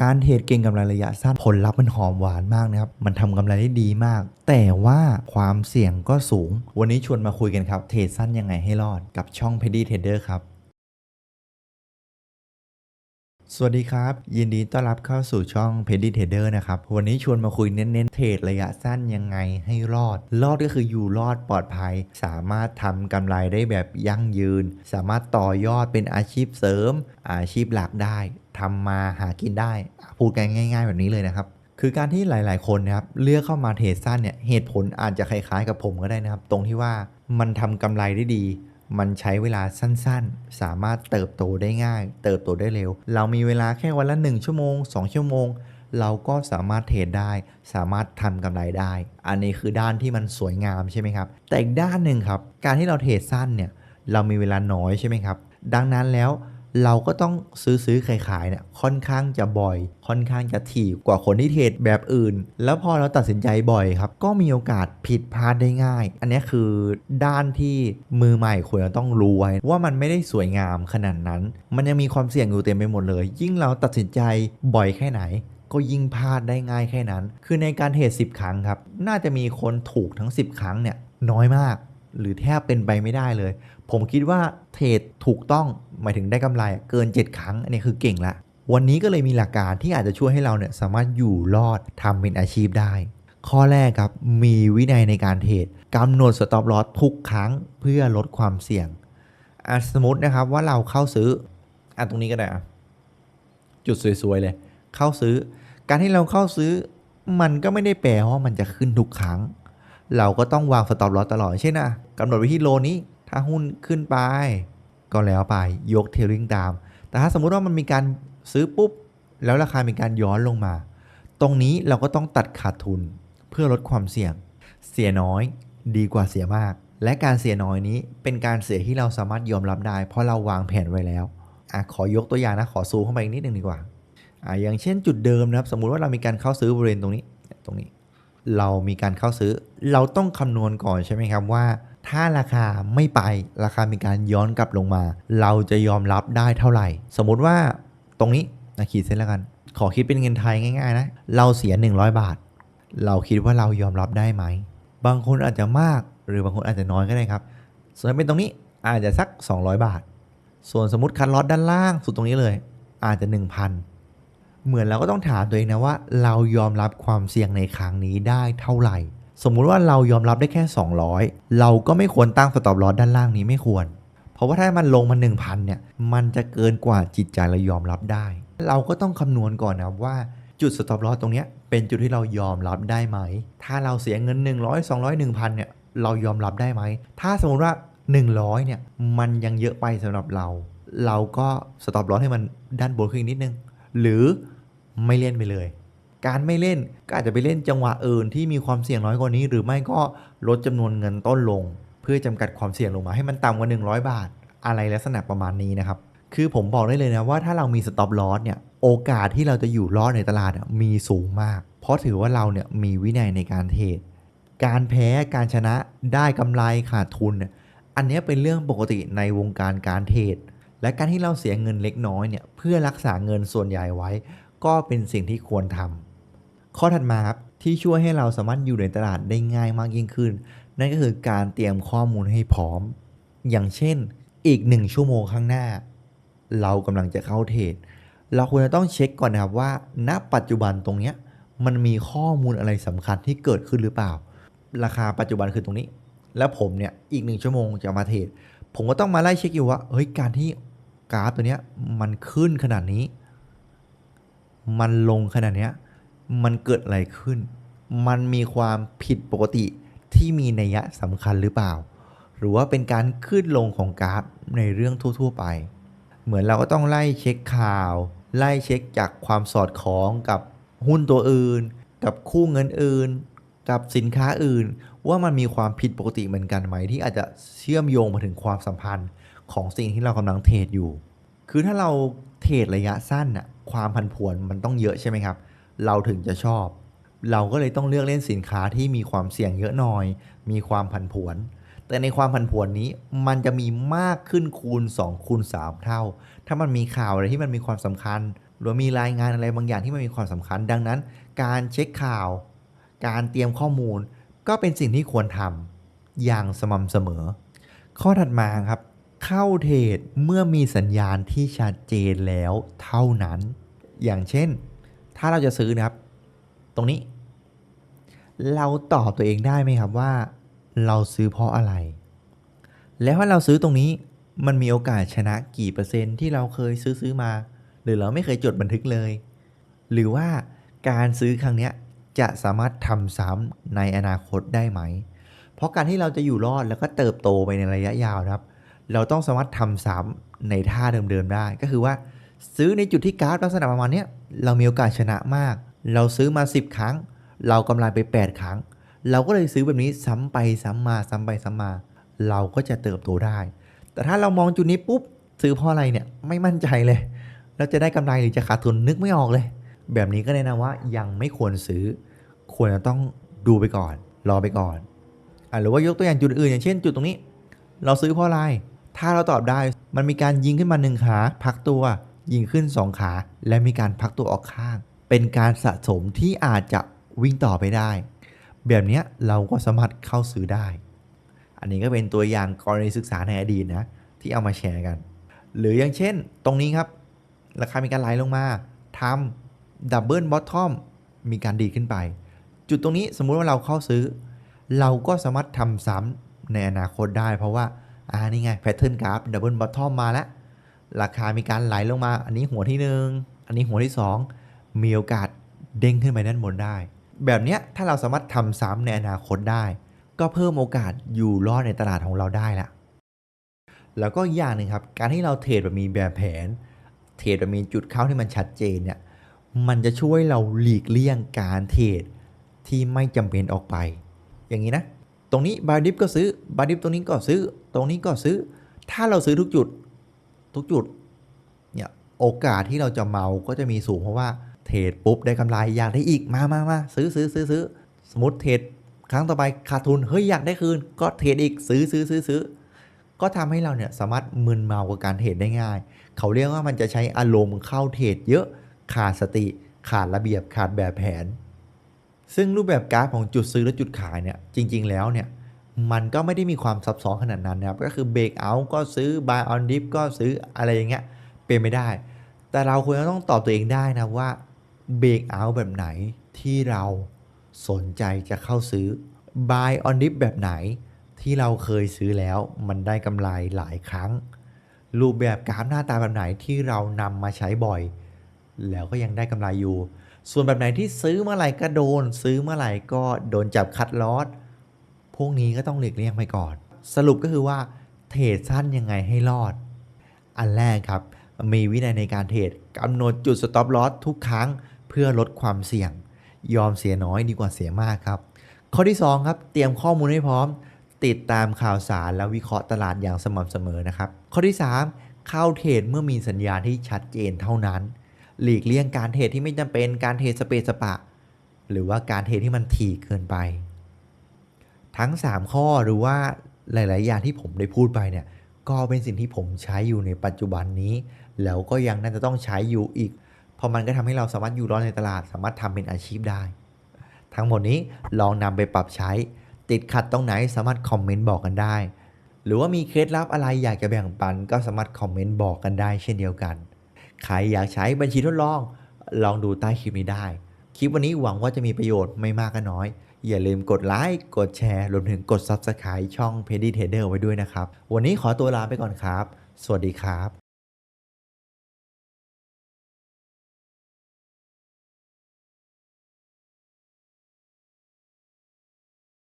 การเทรดเก่งกำไรระยะสั้นผลลัพธ์มันหอมหวานมากนะครับ มันทำกำไรได้ดีมาก แต่ว่าความเสี่ยงก็สูง วันนี้ชวนมาคุยกันครับ เทรดสั้นยังไงให้รอดกับช่อง p e d y Trader ครับ สวัสดีครับ ยินดีต้อนรับเข้าสู่ช่อง p e d y Trader นะครับ วันนี้ชวนมาคุยเน้นๆเทรดระยะสั้นยังไงให้รอด รอดก็คืออยู่รอดปลอดภัย สามารถทำกำไรได้แบบยั่งยืน สามารถต่อยอดเป็นอาชีพเสริม อาชีพหลักได้ทำมาหากินได้ พูดกันง่าย ๆ แบบนี้เลยนะครับคือการที่หลาย ๆ คนนะครับเลือกเข้ามาเทรดสั้นเนี่ยเหตุผลอาจจะคล้าย ๆ กับผมก็ได้นะครับ ตรงที่ว่ามันทำกำไรได้ดี มันใช้เวลาสั้นๆ สามารถเติบโตได้ง่าย เติบโตได้เร็ว เรามีเวลาแค่วันละ 1 ชั่วโมง 2 ชั่วโมง เราก็สามารถเทรดได้ สามารถทำกำไรได้ อันนี้คือด้านที่มันสวยงามใช่ไหมครับ แต่อีกด้านหนึ่งครับ การที่เราเทรดสั้นเนี่ย เรามีเวลาน้อยใช่ไหมครับ ดังนั้นแล้ว เราก็ต้องซื้อซื้อขายขายเนี่ยค่อนข้างจะบ่อย ค่อนข้างจะถี่กว่าคนที่เทรดแบบอื่น แล้วพอเราตัดสินใจบ่อยครับ ก็มีโอกาสผิดพลาดได้ง่าย อันนี้คือด้านที่มือใหม่ควรจะต้องรู้ไว้ว่ามันไม่ได้สวยงามขนาดนั้น มันยังมีความเสี่ยงอยู่เต็มไปหมดเลย ยิ่งเราตัดสินใจบ่อยแค่ไหนก็ยิ่งพลาดได้ง่ายแค่นั้น คือในการเทรด10 ครั้งครับ น่าจะมีคนถูกทั้ง 10 ครั้งเนี่ยน้อยมาก หรือแทบเป็นไปไม่ได้เลย ผมคิดว่าเทรดถูกต้องหมายถึงได้กำไรเกิน 7 ครั้งอันนี้คือเก่งละ วันนี้ก็เลยมีหลักการที่อาจจะช่วยให้เราเนี่ยสามารถอยู่รอดทำเป็นอาชีพได้ ข้อแรกครับมีวินัยในการเทรดกำหนดสต็อปลอสทุกครั้งเพื่อลดความเสี่ยงอะสมมตินะครับว่าเราเข้าซื้ออะตรงนี้ก็ได้อะจุดสวยๆเลย เข้าซื้อ การที่เราเข้าซื้อมันก็ไม่ได้แปลว่ามันจะขึ้นทุกครั้ง เราก็ต้องวางสต็อปลอสตลอด เช่นนะกำหนดไว้ที่โลนี้ ถ้าหุ้นขึ้นไป ก็แล้วไปยกเทลลิงตาม แต่ถ้าสมมุติว่ามันมีการซื้อปุ๊บ แล้วราคามีการย้อนลงมา ตรงนี้เราก็ต้องตัดขาดทุนเพื่อลดความเสี่ยง เสียน้อยดีกว่าเสียมาก และการเสียน้อยนี้เป็นการเสียที่เราสามารถยอมรับได้ เพราะเราวางแผนไว้แล้วอะขอยกตัวอย่างนะขอซูมเข้าไปอีกนิดนึงดีกว่าอะอย่างเช่นจุดเดิมนะครับ สมมุติว่าเรามีการเข้าซื้อบริเวณตรงนี้ ตรงนี้ เรามีการเข้าซื้อ เราต้องคำนวณก่อนใช่ไหมครับว่า ถ้าราคาไม่ไปราคามีการย้อนกลับลงมา เราจะยอมรับได้เท่าไหร่ สมมุติว่าตรงนี้นะขีดเส้นแล้วกัน ขอคิดเป็นเงินไทยง่ายๆนะเราเสีย 100 บาท เราคิดว่าเรายอมรับได้ไหม บางคนอาจจะมากหรือบางคนอาจจะน้อยก็ได้ครับ ส่วนเป็นตรงนี้อาจจะสัก 200 บาท ส่วนสมมติคันลอตด้านล่างสุดตรงนี้เลย อาจจะ 1,000 เหมือนเราก็ต้องถามตัวเองนะว่า เรายอมรับความเสี่ยงในครั้งนี้ได้เท่าไหร่ สมมุติว่าเรายอมรับได้แค่ 200 เราก็ไม่ควรตั้งสต็อปลอสด้านล่างนี้ไม่ควร เพราะว่าถ้ามันลงมา 1,000เนี่ยมันจะเกินกว่าจิตใจเรายอมรับได้ เราก็ต้องคำนวณก่อนนะว่าจุดสต็อปลอสตรงเนี้ยเป็นจุดที่เรายอมรับได้ไหม ถ้าเราเสียเงิน 100 200 1000เนี่ยเรายอมรับได้ไหม ถ้าสมมติว่า 100เนี่ยมันยังเยอะไปสำหรับเรา เราก็สต็อปลอสให้มันด้านบนขึ้นนิดนึง หรือ ไม่เล่นไปเลย การไม่เล่นก็อาจจะไปเล่นจังหวะอื่นที่มีความเสี่ยงน้อยกว่านี้ หรือไม่ก็ลดจำนวนเงินต้นลง เพื่อจำกัดความเสี่ยงลงมาให้มันต่ำกว่า 100 บาท อะไรลักษณะประมาณนี้นะครับ คือผมบอกได้เลยนะว่าถ้าเรามีสต็อปลอสเนี่ยโอกาสที่เราจะอยู่รอดในตลาดมีสูงมาก เพราะถือว่าเราเนี่ยมีวินัยในการเทรดการแพ้การชนะได้กำไรขาดทุนเนี่ยอันนี้เป็นเรื่องปกติในวงการการเทรดและการที่เราเสียเงินเล็กน้อยเนี่ยเพื่อรักษาเงินส่วนใหญ่ไว้ ก็เป็นสิ่งที่ควรทำข้อถัดมาครับที่ช่วยให้เราสามารถอยู่ในตลาดได้ง่ายมากยิ่งขึ้น นั่นก็คือการเตรียมข้อมูลให้พร้อม อย่างเช่น อีกหนึ่งชั่วโมงข้างหน้า เรากำลังจะเข้าเทรดเราควรจะต้องเช็คก่อนนะครับว่า ณปัจจุบันตรงเนี้ยมันมีข้อมูลอะไรสำคัญที่เกิดขึ้นหรือเปล่า ราคาปัจจุบันคือตรงนี้ แล้วผมเนี่ยอีกหนึ่งชั่วโมงจะมาเทรดผมก็ต้องมาไล่เช็คอยู่ว่าเฮ้ยการที่กราฟตัวเนี้ยมันขึ้นขนาดนี้ มันลงขนาดนี้มันเกิดอะไรขึ้น มันมีความผิดปกติที่มีนัยสำคัญหรือเปล่า หรือว่าเป็นการขึ้นลงของกราฟในเรื่องทั่ว ๆ ไป เหมือนเราก็ต้องไล่เช็คข่าว ไล่เช็คจากความสอดคล้องกับหุ้นตัวอื่น กับคู่เงินอื่น กับสินค้าอื่น ว่ามันมีความผิดปกติเหมือนกันไหมที่อาจจะเชื่อมโยงมาถึงความสัมพันธ์ของสิ่งที่เรากำลังเทรดอยู่ คือถ้าเราเทรดระยะสั้นน่ะความผันผวนมันต้องเยอะใช่ไหมครับ เราถึงจะชอบ เราก็เลยต้องเลือกเล่นสินค้าที่มีความเสี่ยงเยอะหน่อย มีความผันผวน แต่ในความผันผวนนี้มันจะมีมากขึ้นคูณ 2 คูณ 3 เท่า ถ้ามันมีข่าวอะไรที่มันมีความสำคัญ หรือมีรายงานอะไรบางอย่างที่มันมีความสำคัญ ดังนั้น การเช็คข่าว การเตรียมข้อมูล ก็เป็นสิ่งที่ควรทำอย่างสม่ำเสมอ ข้อถัดมาครับ เข้าเทรดเมื่อมีสัญญาณที่ชัดเจนแล้วเท่านั้น อย่างเช่น ถ้าเราจะซื้อนะครับ ตรงนี้ เราตอบตัวเองได้ไหมครับว่า เราซื้อเพราะอะไร แล้วถ้าเราซื้อตรงนี้มันมีโอกาสชนะกี่เปอร์เซ็นต์ที่เราเคยซื้อซื้อมา หรือเราไม่เคยจดบันทึกเลย หรือว่าการซื้อครั้งเนี้ยจะสามารถทำซ้ำในอนาคตได้ไหม เพราะการที่เราจะอยู่รอดแล้วก็เติบโตไปในระยะยาวนะครับ เราต้องสามารถทำซ้ำในท่าเดิมๆได้ ก็คือว่าซื้อในจุดที่กราฟลักษณะประมาณนี้เรามีโอกาสชนะมาก เราซื้อมา 10 ครั้ง เรากำไรไป 8 ครั้ง เราก็เลยซื้อแบบนี้ซ้ำไปซ้ำมาซ้ำไปซ้ำมา เราก็จะเติบโตได้ แต่ถ้าเรามองจุดนี้ปุ๊บซื้อเพราะอะไรเนี่ยไม่มั่นใจเลย เราจะได้กำไรหรือจะขาดทุนนึกไม่ออกเลย แบบนี้ก็แนะนำว่ายังไม่ควรซื้อ ควรจะต้องดูไปก่อน รอไปก่อนอะหรือว่ายกตัวอย่างจุดอื่นอย่างเช่น จุดตรงนี้ เราซื้อเพราะอะไร ถ้าเราตอบได้มันมีการยิงขึ้นมาหนึ่งขาพักตัว ยิงขึ้น 2 ขา และมีการพักตัวออกข้าง เป็นการสะสมที่อาจจะวิ่งต่อไปได้ แบบนี้เราก็สามารถเข้าซื้อได้ อันนี้ก็เป็นตัวอย่างกรณีศึกษาในอดีตนะที่เอามาแชร์กัน หรืออย่างเช่น ตรงนี้ครับ ราคามีการไหลลงมาทำดับเบิลบอททอมมีการดีขึ้นไป จุดตรงนี้สมมุติว่าเราเข้าซื้อ เราก็สามารถทำซ้ำในอนาคตได้ เพราะว่า อ่านี่ไงแพทเทิร์นกราฟดับเบิลบอททอมมาแล้วราคามีการไหลลงมา อันนี้หัวที่ 1 อันนี้หัวที่ 2 มีโอกาสเด้งขึ้นไปด้านบนได้ แบบเนี้ยถ้าเราสามารถทำซ้ำในอนาคตได้ ก็เพิ่มโอกาสอยู่รอดในตลาดของเราได้ละแล้วก็อย่างหนึ่งครับ การที่เราเทรดแบบมีแบบแผน เทรดแบบมีจุดเข้าที่มันชัดเจนเนี่ยมันจะช่วยเราหลีกเลี่ยงการเทรดที่ไม่จำเป็นออกไป อย่างนี้นะ ตรงนี้บาดิฟก็ซื้อบาดิฟตรงนี้ก็ซื้อ ตรงนี้ก็ซื้อ ถ้าเราซื้อทุกจุด ทุกจุด เนี่ย โอกาสที่เราจะเมา ก็จะมีสูงเพราะว่าเทรดปุ๊บได้กำไรอยากได้อีก มามามาซื้อซื้อซื้อซื้อ สมมติเทรดครั้งต่อไปขาดทุน เฮ้ยอยากได้คืน ก็เทรดอีกซื้อซื้อซื้อซื้อ ก็ทำให้เราเนี่ยสามารถมึนเมากับการเทรดได้ง่าย เขาเรียกว่ามันจะใช้อารมณ์เข้าเทรดเยอะ ขาดสติ ขาดระเบียบ ขาดแบบแผน ซึ่งรูปแบบกราฟของจุดซื้อและจุดขายเนี่ย จริง ๆ แล้วเนี่ย มันก็ไม่ได้มีความซับซ้อนขนาดนั้นนะครับ ก็คือเบรกเอาก็ซื้อ buy on dip ก็ซื้ออะไรอย่างเงี้ยเป็นไม่ได้ แต่เราควรจะต้องตอบตัวเองได้นะว่าเบรกเอาแบบไหนที่เราสนใจจะเข้าซื้อ buy on dip แบบไหนที่เราเคยซื้อแล้วมันได้กำไรหลายครั้ง รูปแบบกราฟหน้าตาแบบไหนที่เรานำมาใช้บ่อย แล้วก็ยังได้กำไรอยู่ ส่วนแบบไหนที่ซื้อเมื่อไหร่ก็โดน ซื้อเมื่อไหร่ก็โดนจับคัดลอส พวกนี้ก็ต้องหลีกเลี่ยงไปก่อน สรุปก็คือว่าเทรดสั้นยังไงให้รอด อันแรกครับ มีวินัยในการเทรดกำหนดจุด stop loss ทุกครั้งเพื่อลดความเสี่ยง ยอมเสียน้อยดีกว่าเสียมากครับ ข้อที่ 2 ครับ เตรียมข้อมูลให้พร้อม ติดตามข่าวสารและวิเคราะห์ตลาดอย่างสม่ำเสมอนะครับ ข้อที่ 3 เข้าเทรดเมื่อมีสัญญาณที่ชัดเจนเท่านั้น หลีกเลี่ยงการเทรดที่ไม่จำเป็นการเทรดสเปซสปะ หรือว่าการเทรดที่มันถี่เกินไป ทั้ง 3 ข้อหรือว่าหลาย ๆ อย่างที่ผมได้พูดไปเนี่ยก็เป็นสิ่งที่ผมใช้อยู่ในปัจจุบันนี้ แล้วก็ยังน่าจะต้องใช้อยู่อีก เพราะมันก็ทำให้เราสามารถอยู่รอดในตลาด สามารถทำเป็นอาชีพได้ ทั้งหมดนี้ลองนำไปปรับใช้ ติดขัดตรงไหนสามารถคอมเมนต์บอกกันได้ หรือว่ามีเคล็ดลับอะไรอยากจะแบ่งปัน ก็สามารถคอมเมนต์บอกกันได้เช่นเดียวกัน ใครอยากใช้บัญชีทดลอง ลองดูใต้คลิปนี้ได้ คลิปวันนี้หวังว่าจะมีประโยชน์ไม่มากก็น้อย อย่าลืมกดไลค์กดแชร์รวมถึงกด Subscribe ช่อง p e d y Trader ไว้ด้วยนะครับ วันนี้ขอตัวลาไปก่อนครับ สวัสดีครับ